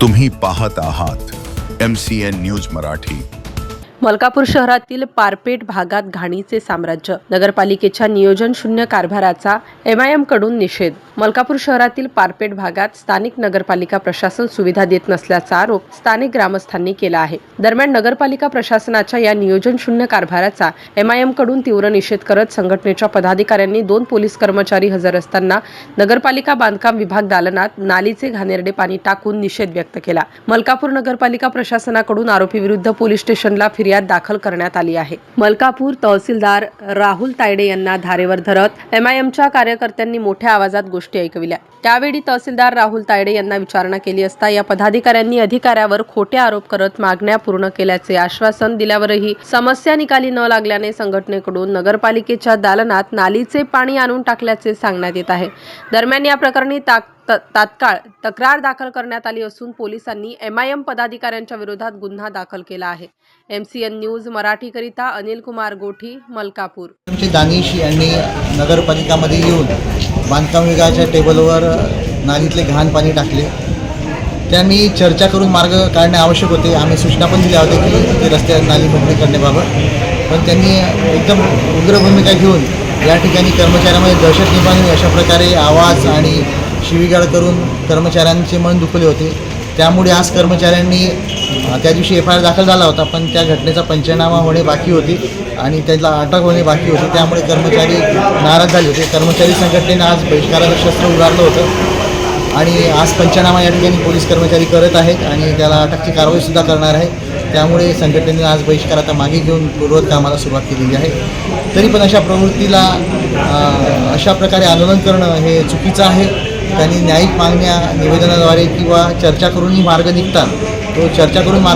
तुम्ही पाहत आहात M C N news Marathi. Malkapur शहरातील पारपेट भागात घाणीचे साम्राज्य नगरपालिकेच्या नियोजन शून्य कारभाराचा एम आयकडून निषेध मलकापूर शहरातील पारपेट भागात स्थानिक नगरपालिका प्रशासन सुविधा देत नसल्याचा आरोप स्थानिक ग्रामस्थांनी केला आहे. दरम्यान नगरपालिका प्रशासनाच्या या नियोजन शून्य कारभाराचा एमआयएमकडून तीव्र निषेध करत संघटनेच्या पदाधिकाऱ्यांनी दोन पोलीस कर्मचारी हजर असताना नगरपालिका बांधकाम विभाग दालनात नालीचे घाणेरडे पाणी टाकून निषेध व्यक्त केला. मलकापूर नगरपालिका प्रशासनाकडून आरोपी विरुद्ध पोलीस स्टेशनला फिर्याद दाखल करण्यात आली आहे. मलकापूर तहसीलदार राहुल तायडे यांना धारेवर धरत एमआयएमच्या कार्यकर्त्यांनी मोठ्या आवाजात गोष्टी गोष्टी ऐकविल्या. त्यावेळी तहसीलदार राहुल तायडे यांना विचारणा केली असता या पदाधिकाऱ्यांनी अधिकाऱ्यावर खोटे आरोप करत मागण्या पूर्ण केल्याचे आश्वासन दिल्यावरही समस्या निकाली न लागल्याने संघटनेकडून नगरपालिकेच्या दालनात नालीचे पाणी आणून टाकल्याचे सांगण्यात येत आहे. दरम्यान या प्रकरणी ताक त- तात्काळ तक्रार दाखल करण्यात आली असून पोलिसांनी एम आय एम पदाधिकाऱ्यांच्या विरोधात गुन्हा दाखल केला आहे. एम सी एन न्यूज मराठीकरिता अनिल कुमार गोठी मलकापूर. आमचे दानिश यांनी नगरपालिकामध्ये येऊन बांधकाम विभागाच्या टेबलवर नालीतले घाण पाणी टाकले. त्यांनी चर्चा करून मार्ग काढणे आवश्यक होते. आम्ही सूचना पण दिल्या होत्या की ते रस्ते नाली मोकळी करण्याबाबत. पण त्यांनी एकदम उग्र भूमिका घेऊन या ठिकाणी कर्मचाऱ्यांमध्ये दहशत निर्माण अशा प्रकारे आवाज आणि शिवीगाळ करून कर्मचाऱ्यांचे मन दुखले होते. त्यामुळे आज कर्मचाऱ्यांनी त्या दिवशी एफ आय आर दाखल झाला होता पण त्या घटनेचा पंचनामा होणे बाकी होती आणि त्याला अटक होणे बाकी होती. त्यामुळे कर्मचारी नाराज झाले होते. कर्मचारी संघटनेनं आज बहिष्काराचं शस्त्र उगारलं होतं. आणि आज पंचनामा या ठिकाणी पोलीस कर्मचारी करत आहेत आणि त्याला अटकची कारवाईसुद्धा करणार आहे. त्यामुळे संघटनेने आज बहिष्कार आता मागे घेऊन पूर्वत कामाला सुरुवात केलेली आहे. तरी पण अशा प्रवृत्तीला अशा प्रकारे आंदोलन करणं हे चुकीचं आहे. त्यांनी न्यायिक मागण्या निवेदनाद्वारे किंवा चर्चा करूनही मार्ग निघतात. तो चर्चा करून मार्ग